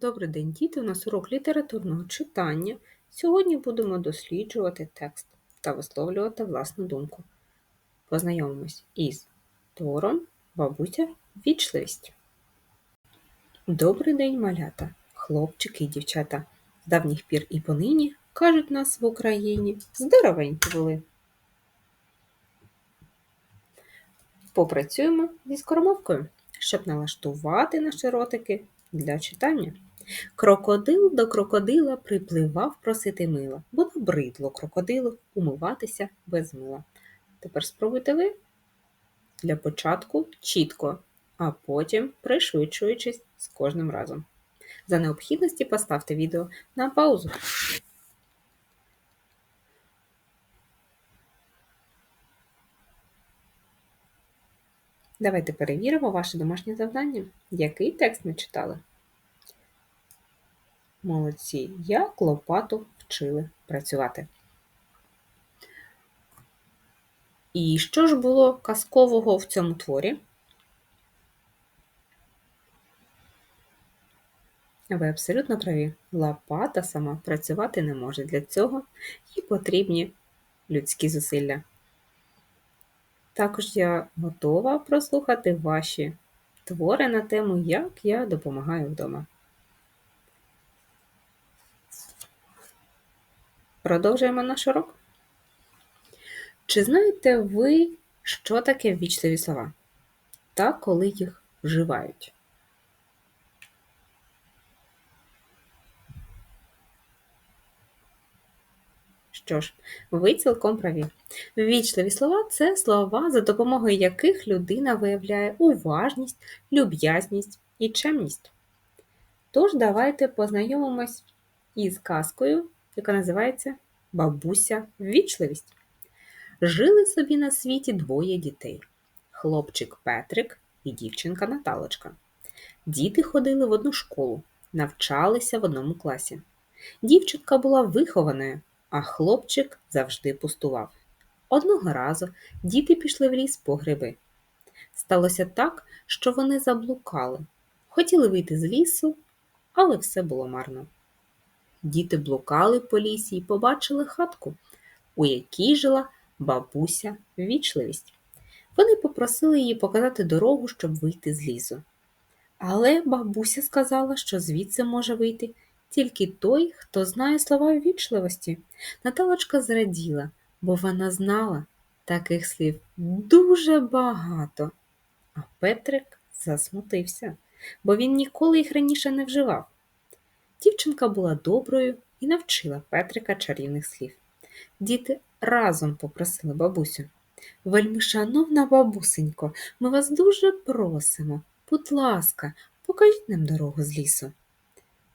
Добрий день, діти! У нас урок літературного читання. Сьогодні будемо досліджувати текст та висловлювати власну думку. Познайомимось із твором Бабуся Вічливість. Добрий день, малята, хлопчики і дівчата. З давніх пір і понині кажуть нас в Україні здоровенькі були. Попрацюємо зі скоромовкою, щоб налаштувати наші ротики для читання. Крокодил до крокодила припливав просити мила, бо набридло крокодилу умиватися без мила. Тепер спробуйте ви для початку чітко, а потім пришвидшуючись з кожним разом. За необхідності поставте відео на паузу. Давайте перевіримо ваше домашнє завдання. Який текст ми читали? Молодці, як лопату вчили працювати. І що ж було казкового в цьому творі? Ви абсолютно праві. Лопата сама працювати не може. Для цього їй потрібні людські зусилля. Також я готова прослухати ваші твори на тему, як я допомагаю вдома. Продовжуємо наш урок. Чи знаєте ви, що таке ввічливі слова? Та коли їх вживають? Що ж, ви цілком праві. Ввічливі слова це слова, за допомогою яких людина виявляє уважність, люб'язність і чемність. Тож, давайте познайомимось із казкою, яка називається Бабуся Ввічливість. Жили собі на світі двоє дітей хлопчик Петрик і дівчинка Наталочка. Діти ходили в одну школу, навчалися в одному класі. Дівчинка була вихованою, а хлопчик завжди пустував. Одного разу діти пішли в ліс по гриби. Сталося так, що вони заблукали, хотіли вийти з лісу, але все було марно. Діти блукали по лісі і побачили хатку, у якій жила бабуся ввічливість. Вони попросили її показати дорогу, щоб вийти з лісу. Але бабуся сказала, що звідси може вийти тільки той, хто знає слова ввічливості. Наталочка зраділа, бо вона знала таких слів дуже багато. А Петрик засмутився, бо він ніколи їх раніше не вживав. Дівчинка була доброю і навчила Петрика чарівних слів. Діти разом попросили бабусю. Вельми шановна бабусенько, ми вас дуже просимо. Будь ласка, покажіть нам дорогу з лісу.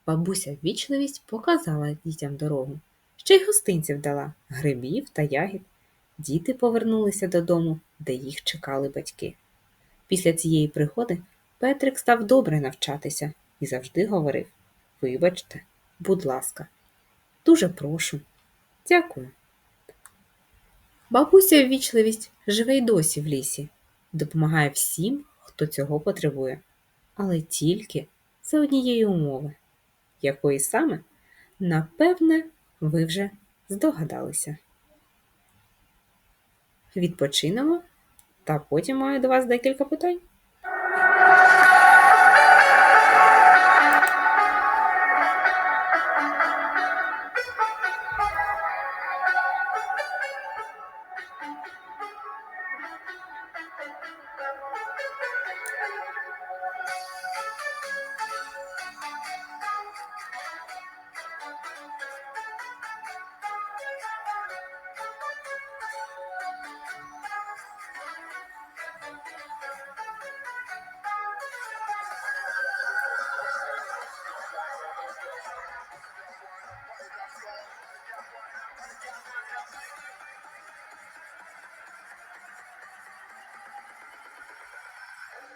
Бабуся ввічливість показала дітям дорогу. Ще й гостинців дала грибів та ягід. Діти повернулися додому, де їх чекали батьки. Після цієї пригоди Петрик став добре навчатися і завжди говорив Вибачте, будь ласка, дуже прошу. Дякую. Бабуся ввічливість живе й досі в лісі, допомагає всім, хто цього потребує, але тільки за однієї умови, якої саме, напевне, ви вже здогадалися. Відпочинемо, та потім маю до вас декілька питань.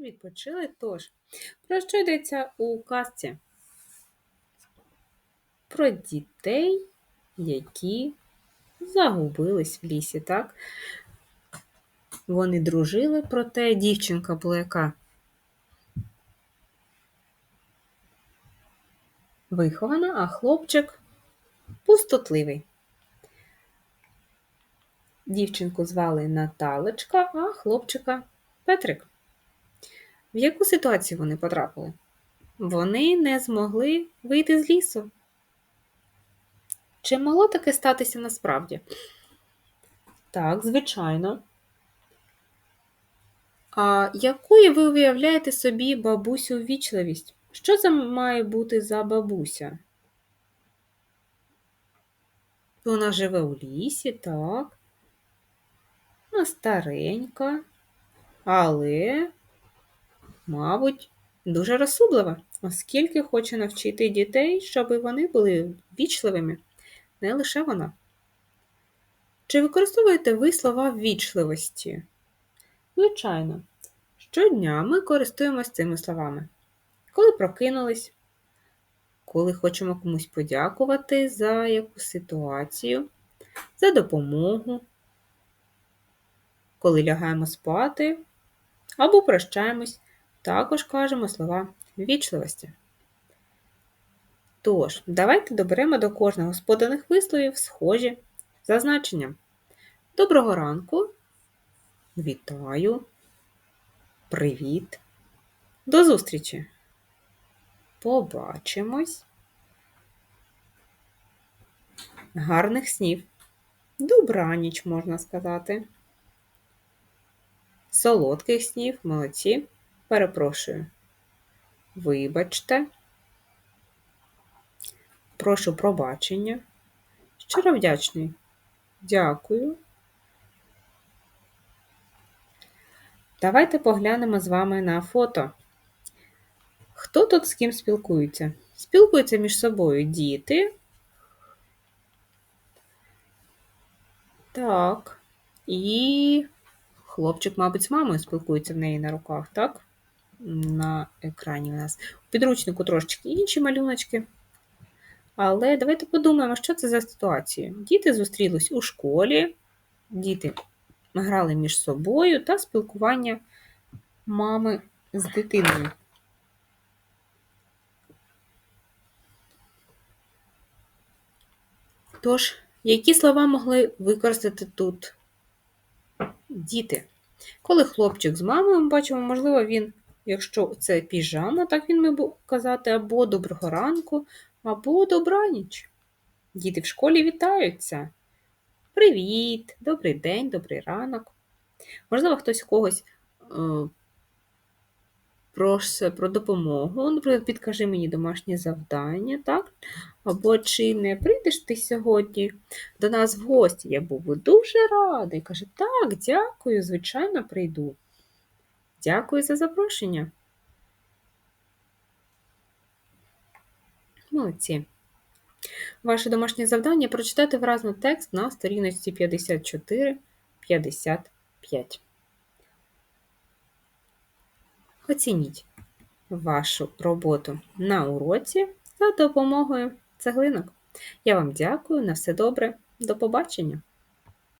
Відпочили тож. Про що йдеться у казці? Про дітей, які загубились в лісі, так? Вони дружили, проте дівчинка була яка? Вихована, а хлопчик пустотливий. Дівчинку звали Наталочка, а хлопчика Петрик. В яку ситуацію вони потрапили? Вони не змогли вийти з лісу. Чи могло таке статися насправді? Так, звичайно. А якою ви уявляєте собі бабусю ввічливість? Що це має бути за бабуся? Вона живе у лісі, так. Вона старенька, але, мабуть, дуже розсудлива, оскільки хоче навчити дітей, щоб вони були ввічливими, не лише вона. Чи використовуєте ви слова ввічливості? Звичайно, щодня ми користуємося цими словами. Коли прокинулись, коли хочемо комусь подякувати за якусь ситуацію, за допомогу, коли лягаємо спати або прощаємось, також кажемо слова ввічливості. Тож, давайте доберемо до кожного з поданих висловів схожі за значенням. Доброго ранку! Вітаю! Привіт! До зустрічі! Побачимось! Гарних снів! Добраніч, можна сказати. Солодких снів, молодці. Перепрошую. Вибачте. Прошу пробачення. Щиро вдячний. Дякую. Давайте поглянемо з вами на фото. Хто тут з ким спілкується? Спілкуються між собою діти. Так. І хлопчик, мабуть, з мамою спілкується в неї на руках, так? На екрані у нас. У підручнику трошечки інші малюночки. Але давайте подумаємо, що це за ситуація. Діти зустрілись у школі, діти грали між собою та спілкування мами з дитиною. Тож, які слова могли використати тут діти? Коли хлопчик з мамою, ми бачимо, можливо, він, якщо це піжама, так він має казати, або доброго ранку, або добраніч. Діти в школі вітаються. Привіт, добрий день, добрий ранок. Можливо, хтось когось е, просить про допомогу. Наприклад, підкажи мені домашнє завдання, так? Або чи не прийдеш ти сьогодні до нас в гості? Я був би дуже радий. Каже, так, дякую, звичайно, прийду. Дякую за запрошення. Молодці. Ваше домашнє завдання прочитати вразно текст на сторіночці 54-55. Оцініть вашу роботу на уроці за допомогою цеглинок. Я вам дякую, на все добре, до побачення!